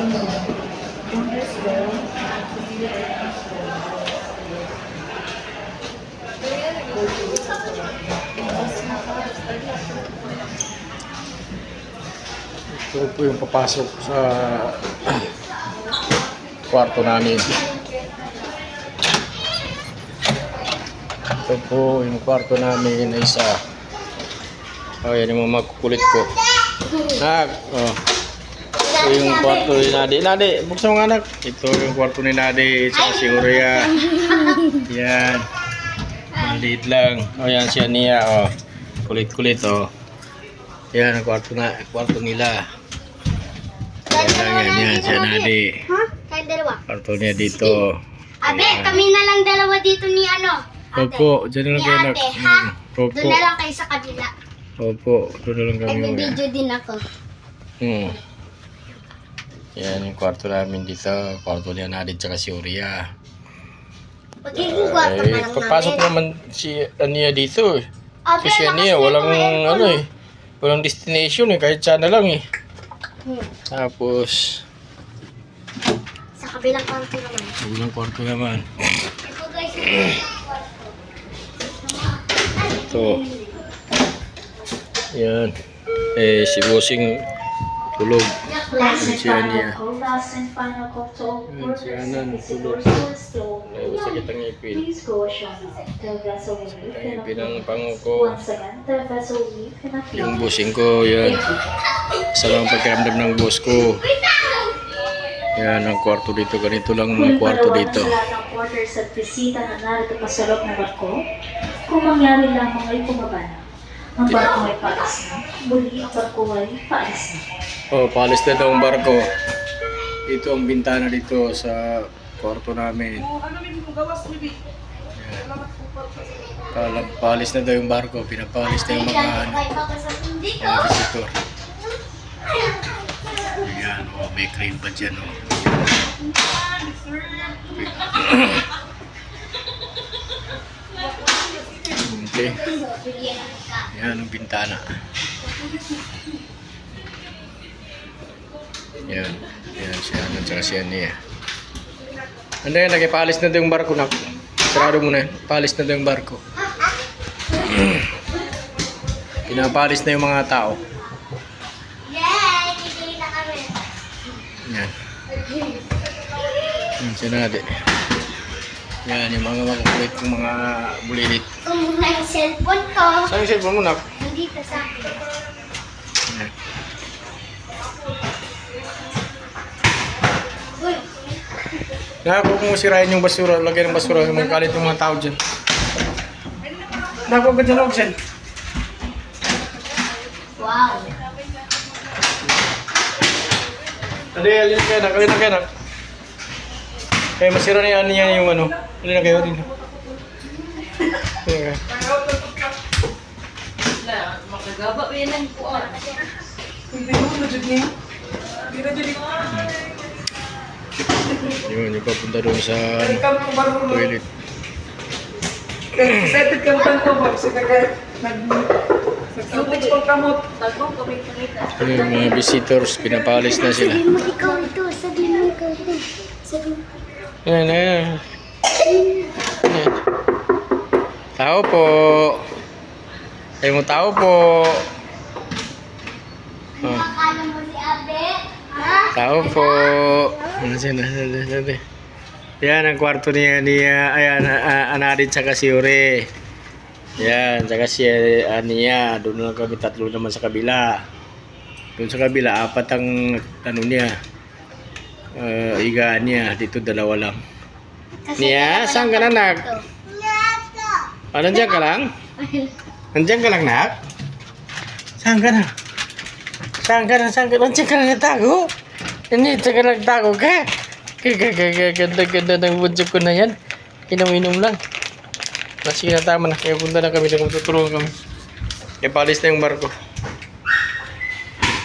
Ito po yung papasok sa kwarto namin. Ito po yung kwarto namin na isa. O, oh, yan yung mga kukulit ko. Ah, oh. Ito yung kwarto ni Nadi. Nadi, buksan mo nga anak. Ito yung kwarto ni Nadi sa si Uria. Yan. Maliit lang. O yan siya niya. Oh. Kulit-kulit oh. Yan ang kwarto na kwarto nila. Yan lang yan. Yan siya Nadi. Ha? Kayo dalawa? Kwarto niya dito. Abe, kami na lang dalawa dito ni ano. Opo, dyan na lang kayo nak. ate, ha? Mm, Opo. Doon na lang kayo sa kabila. Opo, doon na lang kami. Nag-video din ako. Hmm. Yan yung kwarto namin dito. Kwarto niya Nadi tsaka si Uria. Magiging kwarto pa Eh, lang papasok namin. naman si Ania dito eh. Abe, Kasi Ania, walang ano eh. Walang destination eh, kahit saan na lang eh. Hmm. Tapos, Sa kabilang kwarto naman. walang kwarto naman. Ito guys, Ito. Yan. Eh, si Bossing tulog. Last Yan and si Ania. final call, last and final call to all Yan si Anan, tulog. visitors to install. Ay, sakit ang ipin. Leave Ang ipin ng few pango minutes. ko. Once again, the vessel will leave in a few Yung bossing ko, yan. Sa mga pagkaramdam ng boss ko. Yan, ang kwarto dito. Ganito lang ang kwarto dito. ng quarters at bisita na narito pa sa loob ng barko. Kung mangyari lamang ay bumaba na. Ang barko ay paalis na. Muli ang barko ay paalis na. Oh, palis na daw ang barko. Dito ang bintana dito sa kwarto namin. Yan. Palis na daw yung barko. Pinapalis na yung mga, ano, mga visitor. Ayan, oh, may crane pa dyan. Oh. Okay. Yan ang bintana. Yan. Yan siya. Yan tsaka siya niya. Ano yan? Nakipalis na yung barko na. Sarado mo na yan. Palis na yung barko. Pinapalis na yung mga tao. Yan. Yan siya natin. Yan yung mga makukulit kong mga bulilit. Muna yung cellphone ko. Saan yung cellphone mo nak? Nandito sa akin. Naku, kung sirain yung basura, lagyan ng basura, magkalit yung mga tao dyan. Naku, ka dyan, Oxen. wow. Dali, alin na kayo, alin na kayo, nak. Kaya masira na yan niya yung ano. Alin na kayo, alin na. Alin na. Makagaba pa yan ang kuwan. Yun, yung papunta doon sa toilet. Excited ka ba ito, Bob? Sige ka, nag-sutik pang kamot. Tagong kami panita. Ano yung mga visitors, pinapalis na sila. Sabihin mo ikaw ito. Sabihin mo ikaw ito. Sabihin mo. Yan, yan. Yan. Tao po. Ay mo tao po. Oh, Akala mo si Abe? Tao po. Ano siya na? Yan ang kwarto niya niya. Ayan, anarin tsaka si Ure. Yan, tsaka si Ania. Doon lang kami tatlo naman sa kabila. Doon sa kabila, apat ang ano niya. Uh, igaan niya. Dito dalawa lang. Nia, dalawa saan ka na, Nak? Ah, nandiyan ka lang? Nandiyan ka lang, Nak? Saan ka na? Saan ka na? Saan ka na? Nandiyan ka na nagtago? Hindi, nandiyan ka nagtago ka? Ganda-ganda ng budyo ko na yan. Inom-inom lang. Sige na, tama na. Kaya punta na kami. Kaya matutulungan kami. Kaya palis na yung barko.